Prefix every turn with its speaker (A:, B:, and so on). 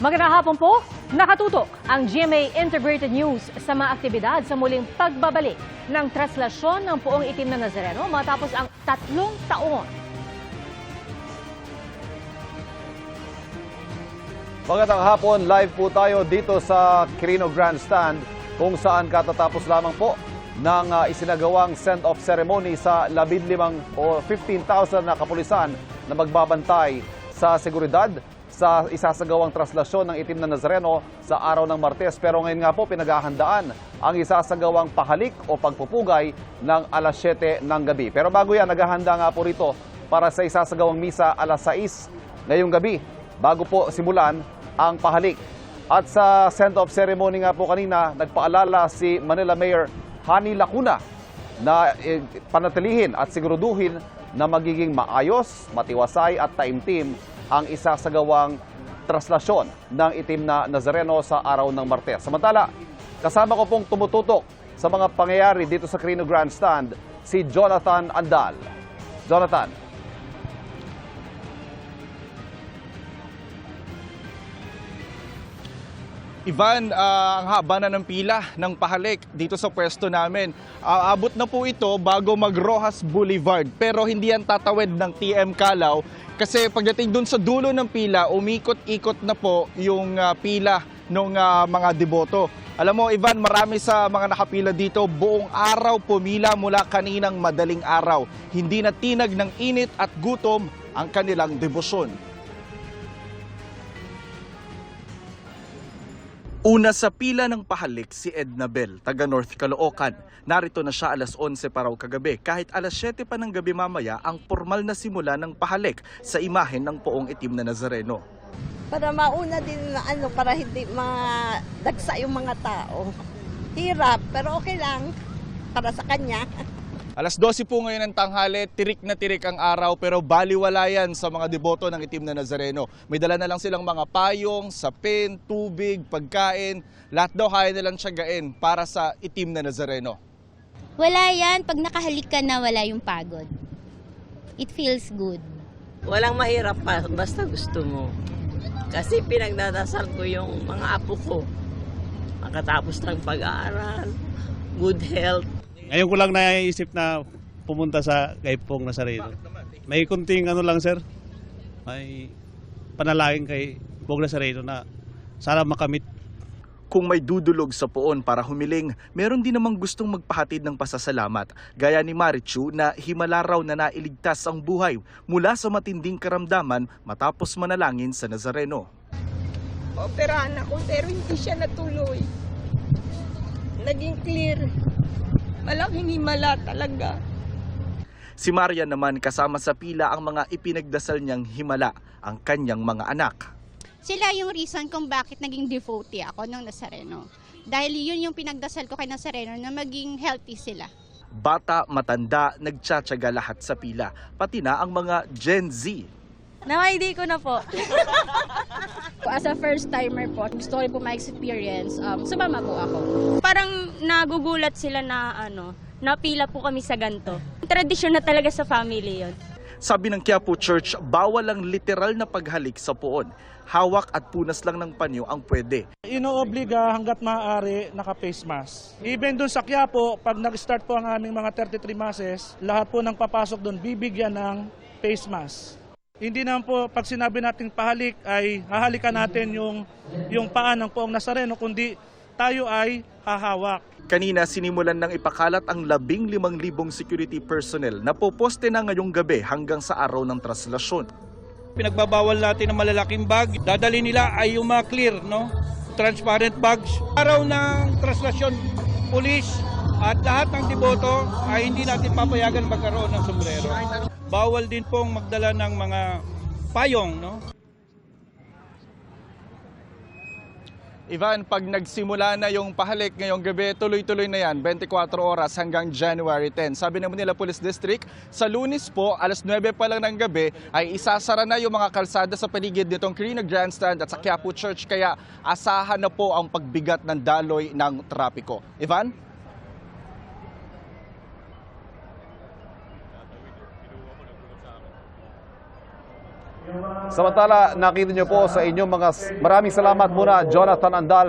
A: Magandang hapon po. Nakatutok ang GMA Integrated News sa mga aktibidad sa muling pagbabalik ng traslasyon ng puong itim na Nazareno matapos ang tatlong taon.
B: Magandang hapon, live po tayo dito sa Quirino Grandstand kung saan katatapos lamang po ng ah, isinagawang send-off ceremony sa 15 o 15,000 na kapulisan na magbabantay sa seguridad sa isasagawang traslasyon ng itim na Nazareno sa araw ng Martes. Pero ngayon nga po pinaghahandaan ang isasagawang pahalik o pagpupugay ng alas 7 ng gabi. Pero bago yan, naghahanda nga po rito para sa isasagawang misa alas 6 ngayong gabi bago po simulan ang pahalik. At sa send-off ceremony nga po kanina, nagpaalala si Manila Mayor Hani Lacuna na eh, panatilihin at siguruduhin na magiging maayos, matiwasay at taimtim ang isasagawang traslasyon ng itim na Nazareno sa araw ng Martes. Samantala, kasama ko pong tumututok sa mga pangyayari dito sa Crino Grandstand si Jonathan Andal. Jonathan.
C: Ivan, ah, ang haba na ng pila ng pahalik dito sa pwesto namin. Ah, abot na po ito bago mag Rojas Boulevard pero hindi yan tatawid ng TM Calaw kasi pagdating dun sa dulo ng pila, umikot-ikot na po yung ah, pila ng mga deboto. Alam mo, Ivan, marami sa mga nakapila dito, buong araw pumila mula kaninang madaling araw. Hindi na tinag ng init at gutom ang kanilang debosyon. Una sa pila ng pahalik si Edna Bell, taga North Caloocan. Narito na siya alas 11 pa raw kagabi. Kahit alas 7 pa ng gabi mamaya, ang formal na simula ng pahalik sa imahen ng poong itim na Nazareno.
D: Para mauna din na ano, para hindi madagsa yung mga tao. Hirap, pero okay lang para sa kanya.
C: Alas 12 po ngayon ng tanghali, tirik na tirik ang araw pero baliwala yan sa mga deboto ng itim na Nazareno. May dala na lang silang mga payong, sapin, tubig, pagkain. Lahat daw kaya nilang tiyagain para sa itim na Nazareno.
E: Wala yan. Pag nakahalik ka na, wala yung pagod. It feels good.
F: Walang mahirap pa, basta gusto mo. Kasi pinagdadasal ko yung mga apo ko. Makatapos ng pag-aaral, good health.
G: Ngayon ko lang naisip na pumunta sa kay Pong Nazareno. May kunting ano lang sir, may panalangin kay Pong Nazareno na sana makamit
C: Kung may dudulog sa poon para humiling, meron din namang gustong magpahatid ng pasasalamat, gaya ni Marichu na himala raw na nailigtas ang buhay mula sa matinding karamdaman matapos manalangin sa Nazareno.
H: operahan ako pero hindi siya natuloy. Naging clear. Malaking himala talaga.
C: Si Maria naman kasama sa pila ang mga ipinagdasal niyang himala, ang kanyang mga anak.
E: Sila yung reason kung bakit naging devotee ako ng Nazareno. Dahil yun yung pinagdasal ko kay Nazareno na maging healthy sila.
C: Bata, matanda, nagtsatsaga lahat sa pila, pati na ang mga Gen Z.
I: Na-ID ko na po. As a first timer po, gusto ko rin po ma-experience, um, sumama po ako. Parang nagugulat sila na ano, napila po kami sa ganto. Tradisyon na talaga sa family yon.
C: Sabi ng Quiapo Church, bawal ang literal na paghalik sa poon. Hawak at punas lang ng panyo ang pwede.
J: inoobliga hanggat maaari naka-face mask. Even doon sa Quiapo, pag nag-start po ang aming mga 33 masses, lahat po ng papasok doon bibigyan ng face mask. Hindi naman po pag sinabi nating pahalik ay hahalikan natin yung, yung paa ng poong Nazareno, kundi tayo ay hahawak.
C: Kanina sinimulan ng ipakalat ang 15,000 security personnel na poposte na ngayong gabi hanggang sa araw ng traslasyon.
J: Pinagbabawal natin ng malalaking bag. Dadali nila ay yung mga clear, no? Transparent bags. Araw ng traslasyon, pulis at lahat ng deboto ay hindi natin papayagan magkaroon ng sombrero. Bawal din pong magdala ng mga payong, no?
C: Ivan, pag nagsimula na yung pahalik ngayong gabi, tuloy-tuloy na yan, 24 oras hanggang January 10. Sabi naman nila Police District, sa lunis po, alas 9 pa lang ng gabi, ay isasara na yung mga kalsada sa paligid nitong Carino Grandstand at sa Quiapo Church, kaya asahan na po ang pagbigat ng daloy ng trapiko. Ivan?
B: Samantala, nakita niyo po sa inyong mga maraming salamat muna Jonathan Andal